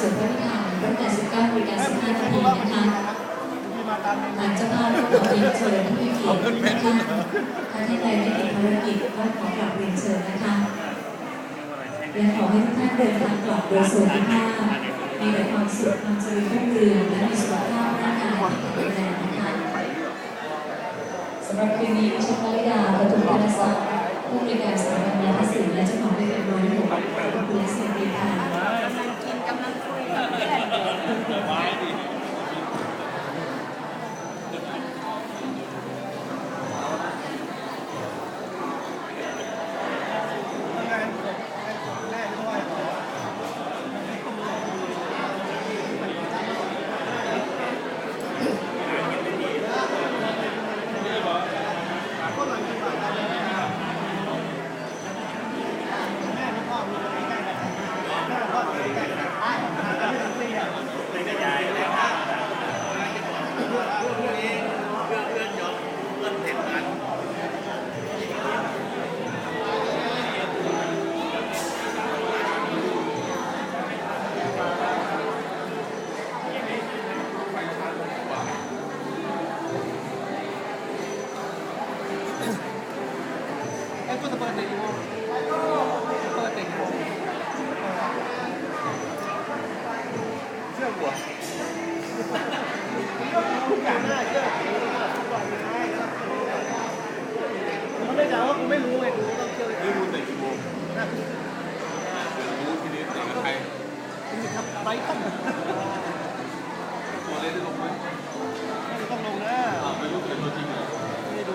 สวดพระพิธรรมตั้งแต่ 19นาฬิกา15นาทีนะคะมีมาตามในทางเจ้าภาพขอเรียนเชิญผู้มีเกียรติทุกท่านท่านที่ใดไม่ติดภารกิจก็ขอกราบเรียนเชิญนะคะและขอให้ทุกท่านเดินทางกลับโดยสวัสดิภาพมีแต่ความสุขความเจริญรุ่งเรืองและมีสุขภาพร่างกายที่แข็งแรงนะคะสำหรับคืนนี้ดิฉันวลิดาประทุมธนศักดิ์ผู้บริการสถาบันนาฏศิลป์และเจ้าของเวทีบริหารขอบคุณและสวัสดีค่ะ งานแน่ด้วย ไอ้ตัวเปิดในโมเปิดในโมเชื่อหัวอย่างน่าเชื่อมันไม่ด่าว่ากูไม่รู้ไงกูต้องเชื่อ ไม่รู้แต่กี่โมง น่า รู้ทีนี้แต่กับใคร คุณทำไรตั้ง ตัวเล่นได้ลงไหม ต้องลงนะ อ่าไม่รู้เป็นตัวจริงเหรอ ไม่ดู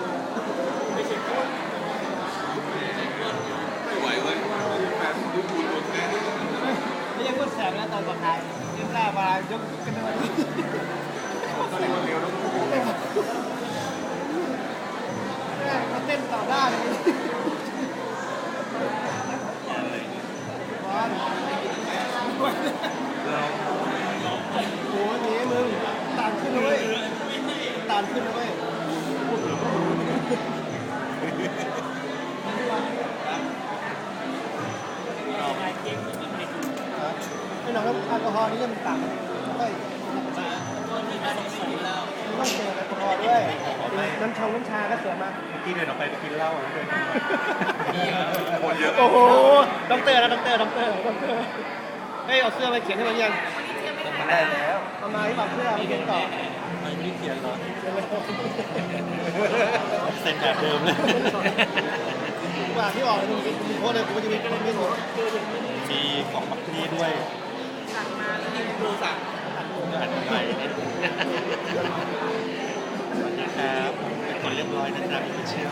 ไม่ใช่ก่อนไม่ไหวเว้ยแฟนลิเวอร์พูลโดนแพ้ด้วยกันนะ ไม่ใช่คน แสบนะตอนก่อนท้ายยังกล้ามายกกันเลยตอนนี้มันเร็วแล้วก็โอ้โหมาเต้นต่อได้เลยบอลโอ้ยนี้มึงตานขึ้นเลยตานขึ้นเลย หนังแอลกอฮอล์นี่มันต่างกันเฮ้ยต้องเจอแอลกอฮอล์ด้วยน้ำชงน้ำชาก็เสือมาเมื่อกี้เดินออกไปไปกินเหล้าอะเดินคนเยอะโอ้โหด็อกเตอร์นะด็อกเตอร์ด็อกเตอร์ด็อกเตอร์เฮ้ยเอาเสื้อมาเขียนให้มันยังมาได้แล้วเอามาที่ปากเสื้อมาเขียนต่อไม่ได้เขียนหรอเซ็นแบบเดิมเลยว่าที่ออกมันมีโค้ดเลยกูจะมีคนมีโค้ดมีของบักนี่ด้วย อันใหม่สวัสดีครับเป็นคนเรียบร้อยนะครับไม่เชื่อ